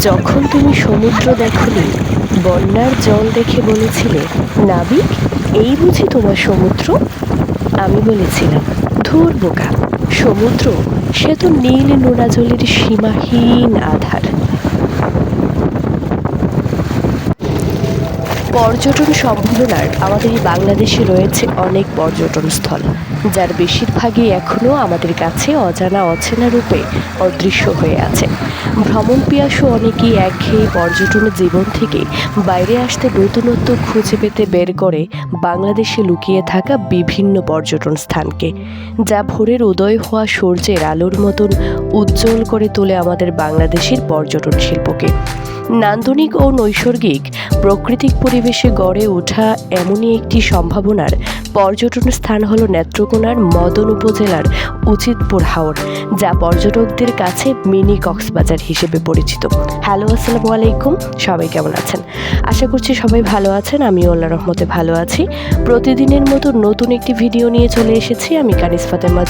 যখন তুমি সমুদ্র দেখনি, বন্যার জল দেখে বলেছিলে, নাবিক, এই বুঝি তোমার সমুদ্র? আমি বলেছিলাম, ধুর বোকা, সমুদ্র, সে তো নীল নোনাজলের সীমাহীন আধার। পর্যটন সম্ভাবনার আমাদের বাংলাদেশে রয়েছে অনেক পর্যটন স্থল, যার বেশিরভাগই এখনও আমাদের কাছে অজানা, অচেনা রূপে অদৃশ্য হয়ে আছে। ভ্রমণ পিয়াসু অনেকেই একঘেয়ে পর্যটনের জীবন থেকে বাইরে আসতে নতুনত্ব খুঁজে পেতে বের করে বাংলাদেশে লুকিয়ে থাকা বিভিন্ন পর্যটন স্থানকে, যা ভোরের উদয় হওয়া সূর্যের আলোর মতন উজ্জ্বল করে তোলে আমাদের বাংলাদেশের পর্যটন শিল্পকে। নান্দনিক ও নৈসর্গিক, প্রাকৃতিক পরিবেশে গড়ে ওঠা এমনই একটি সম্ভাবনার পর্যটন স্থান হল নেত্রকোনার মদন উপজেলার উচিতপুর হাওর যা পর্যটকদের কাছে মিনি কক্সবাজার হিসেবে পরিচিত। হ্যালো, আসসালামু আলাইকুম, সবাই কেমন আছেন? আশা করছি সবাই ভালো আছেন আমি আল্লাহ রহমতে ভালো আছি। প্রতিদিনের মতো নতুন একটি ভিডিও নিয়ে চলে এসেছি আমি কানিস ফাতেমা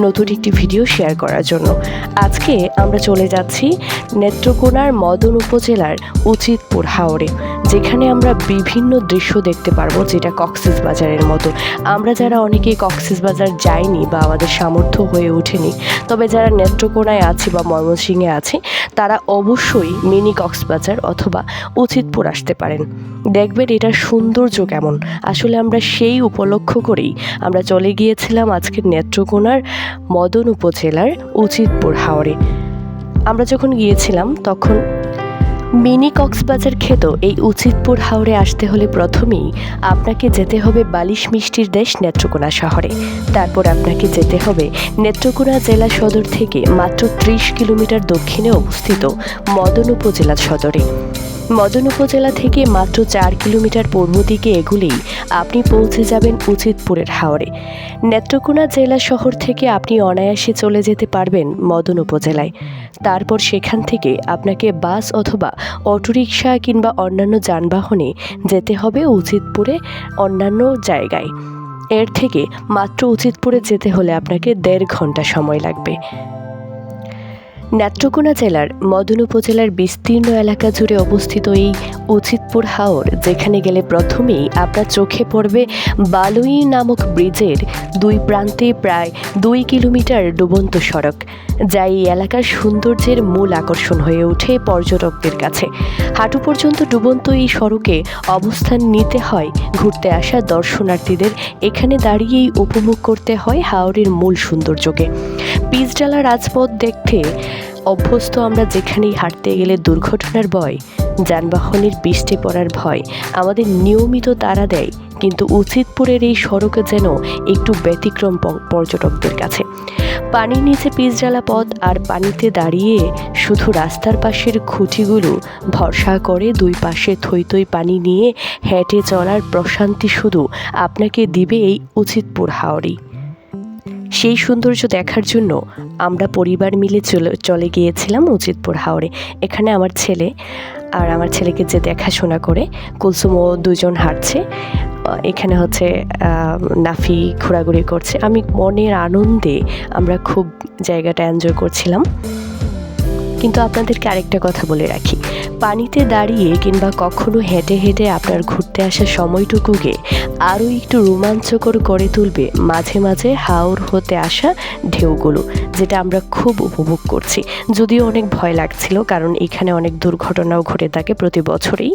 নতুন একটি ভিডিও শেয়ার করার জন্য। আজকে আমরা চলে যাচ্ছি নেত্রকোনার মদন উপজেলার উচিতপুর হাওরে, যেখানে আমরা বিভিন্ন দৃশ্য দেখতে পারব, যেটা কক্সিস বাজারের মতো। আমরা যারা অনেকেই কক্সিস বাজার যাইনি বা আমাদের সামর্থ্য হয়ে ওঠেনি, তবে যারা নেত্রকোনায় আছে বা ময়মনসিংহে আছে, তারা অবশ্যই মিনি কক্সবাজার অথবা উচিতপুর আসতে পারেন। দেখবেন এটার সৌন্দর্য কেমন। আসলে আমরা সেই উপলক্ষ করেই আমরা চলে গিয়েছিলাম আজকের নেত্রকোনার মদন উপজেলার উচিতপুর হাওরে। আমরা যখন গিয়েছিলাম, তখন মিনি কক্সবাজার খেত এই উচিতপুর হাওরে আসতে হলে প্রথমেই আপনাকে যেতে হবে বালিশ মিষ্টির দেশ নেত্রকোনা শহরে। তারপর আপনাকে যেতে হবে নেত্রকোনা জেলা সদর থেকে মাত্র ত্রিশ কিলোমিটার দক্ষিণে অবস্থিত মদন উপজেলা সদরে। মদন উপজেলা থেকে মাত্র চার কিলোমিটার পূর্ব দিকে এগুলেই আপনি পৌঁছে যাবেন উচিতপুরের হাওরে। নেত্রকোনা জেলা শহর থেকে আপনি অনায়াসে চলে যেতে পারবেন মদন উপজেলায়। তারপর সেখান থেকে আপনাকে বাস অথবা অটোরিকশা কিংবা অন্যান্য যানবাহনে যেতে হবে উচিতপুরে অন্যান্য জায়গায়। এর থেকে মাত্র উচিতপুরে যেতে হলে আপনাকে দেড় ঘণ্টা সময় লাগবে। নেত্রকোনা জেলার মদন উপজেলার বিস্তীর্ণ এলাকা জুড়ে অবস্থিত এই উচিতপুর হাওর, যেখানে গেলে প্রথমেই আপনার চোখে পড়বে বালুই নামক ব্রিজের দুই প্রান্তে প্রায় দুই কিলোমিটার ডুবন্ত সড়ক, যা এই এলাকার সৌন্দর্যের মূল আকর্ষণ হয়ে ওঠে পর্যটকদের কাছে। হাঁটু পর্যন্ত ডুবন্ত এই সড়কে অবস্থান নিতে হয়, ঘুরতে আসা দর্শনার্থীদের। এখানে দাঁড়িয়েই উপভোগ করতে হয় হাওরের মূল সৌন্দর্যকে। পিচডালা রাজপথ দেখতে অভ্যস্ত আমরা যেখানেই হাঁটতে গেলে দুর্ঘটনার ভয়, যানবাহনের বৃষ্টি পড়ার ভয় আমাদের নিয়মিত তাড়া দেয়। কিন্তু উচিতপুরের এই সড়ক যেন একটু ব্যতিক্রম পর্যটকদের কাছে। পানির নিচে পিচডালা পথ আর পানিতে দাঁড়িয়ে শুধু রাস্তার পাশের খুঁটিগুলো ভরসা করে দুই পাশে থই থই পানি নিয়ে হেঁটে চলার প্রশান্তি শুধু আপনাকে দিবে এই উচিতপুর হাওড়ি সেই সৌন্দর্য দেখার জন্য আমরা পরিবার মিলে চলে চলে গিয়েছিলাম উচিতপুর হাওড়ে এখানে আমার ছেলে আর আমার ছেলেকে যে দেখাশোনা করে, কুলসুম ও দুজন হাঁটছে। এখানে হচ্ছে নাফি ঘোরাঘুরি করছে। আমি মনের আনন্দে আমরা খুব জায়গাটা এনজয় করছিলাম। কিন্তু আপনাদেরকে আরেকটা কথা বলে রাখি। পানিতে দাঁড়িয়ে কিংবা কখনো হেঁটে হেঁটে আপনার ঘুরতে আসার সময়টুকুকে আরও একটু রোমাঞ্চকর করে তুলবে মাঝে মাঝে হাওর হতে আসা ঢেউগুলো, যেটা আমরা খুব উপভোগ করছি। যদিও অনেক ভয় লাগছিল, কারণ এখানে অনেক দুর্ঘটনাও ঘটে থাকে প্রতি বছরেই।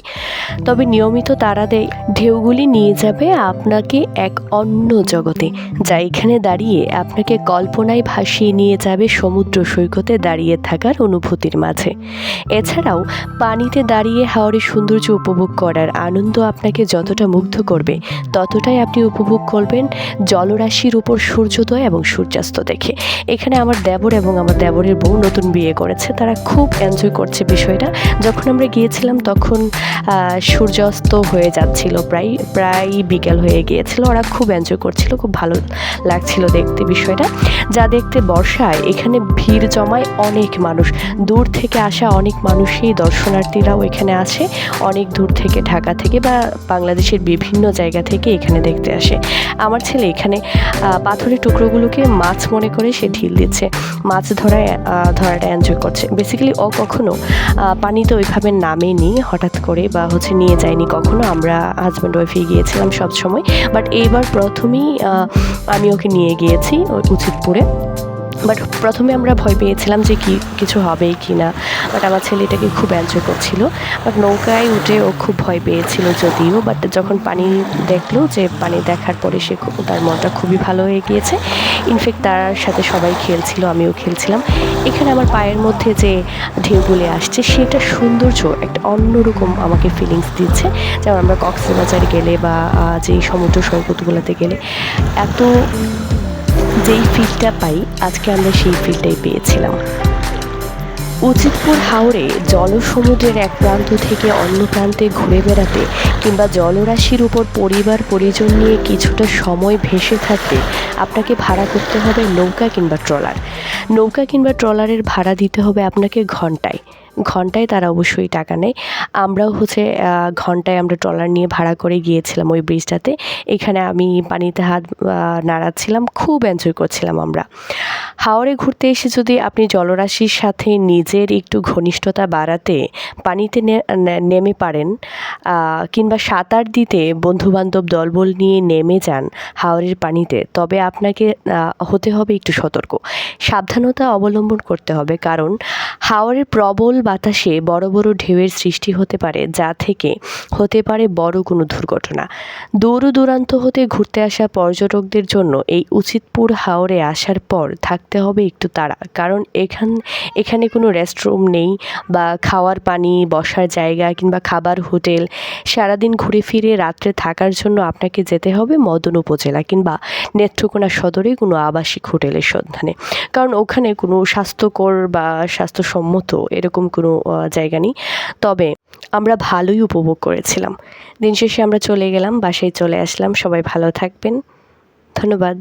তবে নিয়মিত তারা দেয়, ঢেউগুলি নিয়ে যাবে আপনাকে এক অন্য জগতে, যা এখানে দাঁড়িয়ে আপনাকে কল্পনায় ভাসিয়ে নিয়ে যাবে সমুদ্র সৈকতে দাঁড়িয়ে থাকার অনুভূতির মাঝে। এছাড়াও, পানিতে দাঁড়িয়ে হাওরের সৌন্দর্য উপভোগ করার আনন্দ আপনাকে যতটা মুগ্ধ করবে, ততটাই আপনি উপভোগ করবেন জলরাশির উপর সূর্যোদয় এবং সূর্যাস্ত দেখে। এখানে আমার দেবর এবং আমার দেবরের বউ নতুন বিয়ে করেছে, তারা খুব এনজয় করছে বিষয়টা। যখন আমরা গিয়েছিলাম তখন সূর্যাস্ত হয়ে যাচ্ছিল, প্রায় প্রায় বিকেল হয়ে গিয়েছিল। ওরা খুব এনজয় করছিল, খুব ভালো লাগছিল দেখতে বিষয়টা। যা দেখতে বর্ষায় এখানে ভিড় জমায় অনেক মানুষ। দূর থেকে আসা অনেক মানুষই দর্শনার্থীরাও এখানে আসে অনেক দূর থেকে, ঢাকা থেকে বা বাংলাদেশের বিভিন্ন জায়গা থেকে এখানে দেখতে আসে। আমার ছেলে এখানে পাথরের টুকরোগুলোকে মাছ মনে করে সে ঢিল দিচ্ছে। মাছ ধরায় ধরাটা এনজয় করছে। বেসিক্যালি ও কখনো পানিতে ওইভাবে নামেনি হঠাৎ করে বা হচ্ছে নিয়ে যায়নি কখনো। আমরা হাজব্যান্ড ওয়াইফে গিয়েছিলাম সব সময় বাট এইবার প্রথমেই আমি ওকে নিয়ে গিয়েছি উচিতপুরে। বাট প্রথমে আমরা ভয় পেয়েছিলাম যে কি, কিছু হবে কি না। বাট আমার ছেলেটাকে খুব এনজয় করছিল। বাট নৌকায় উঠে ও খুব ভয় পেয়েছিল যদিও। বাট যখন পানি দেখল যে পানি দেখার পরে সে তার মনটা খুবই ভালো হয়ে গিয়েছে। ইনফ্যাক্ট তার সাথে সবাই খেলছিল, আমিও খেলছিলাম। এখানে আমার পায়ের মধ্যে যে ঢেউগুলি আসছে, সেটা সৌন্দর্য, একটা অন্যরকম আমাকে ফিলিংস দিচ্ছে। যেমন আমরা কক্সবাজার গেলে বা যেই সমুদ্র সৈকতগুলোতে গেলে, এত যেই ফিলটা পাই, আজকে আমরা সেই ফিলটাই পেয়েছিলাম। উচিতপুর হাওড়ে জলসমুদ্রের এক প্রান্ত থেকে অন্য প্রান্তে ঘুরে বেড়াতে কিংবা জলরাশির উপর পরিবার, পরিজন নিয়ে কিছুটা সময় ভেসে থাকতে আপনাকে ভাড়া করতে হবে নৌকা কিংবা ট্রলার। নৌকা কিংবা ট্রলারের ভাড়া দিতে হবে আপনাকে ঘন্টায়। ঘন্টায় তারা অবশ্যই টাকা নেয়। আমরাও হচ্ছে ঘন্টায় আমরা ট্রলার নিয়ে ভাড়া করে গিয়েছিলাম ওই ব্রিজটাতে। এখানে আমি পানিতে হাত নাড়াচ্ছিলাম, খুব এনজয় করছিলাম আমরা। হাওড়ে ঘুরতে এসে যদি আপনি জলরাশির সাথে নিজের একটু ঘনিষ্ঠতা বাড়াতে পানিতে নেমে পারেন কিংবা সাঁতার দিতে বন্ধুবান্ধব দলবল নিয়ে নেমে যান হাওড়ের পানিতে, তবে আপনাকে হতে হবে একটু সতর্ক। সাবধানতা অবলম্বন করতে হবে, কারণ হাওড়ের প্রবল বাতাসে বড় বড় ঢেউয়ের সৃষ্টি হতে পারে, যা থেকে হতে পারে বড় কোনো দুর্ঘটনা। দূর দূরান্ত হতে ঘুরতে আসা পর্যটকদের জন্য এই উচিতপুর হাওড়ে আসার পর থাকতে হবে একটু তাড়া, কারণ এখান, এখানে কোনো রেস্টরুম নেই বা খাওয়ার পানি, বসার জায়গা কিংবা খাবার হোটেল। সারাদিন ঘুরে ফিরে রাত্রে থাকার জন্য আপনাকে যেতে হবে মদন উপজেলা কিংবা নেত্রকোনা সদরে কোনো আবাসিক হোটেলের সন্ধানে। কারণ ওখানে কোনো স্বাস্থ্যকর বা স্বাস্থ্যসম্মত এরকম কোনো জায়গা নেই। তবে আমরা ভালোই উপভোগ করেছিলাম। দিন শেষে আমরা চলে গেলাম, বাসায় চলে আসলাম। সবাই ভালো থাকবেন। ধন্যবাদ।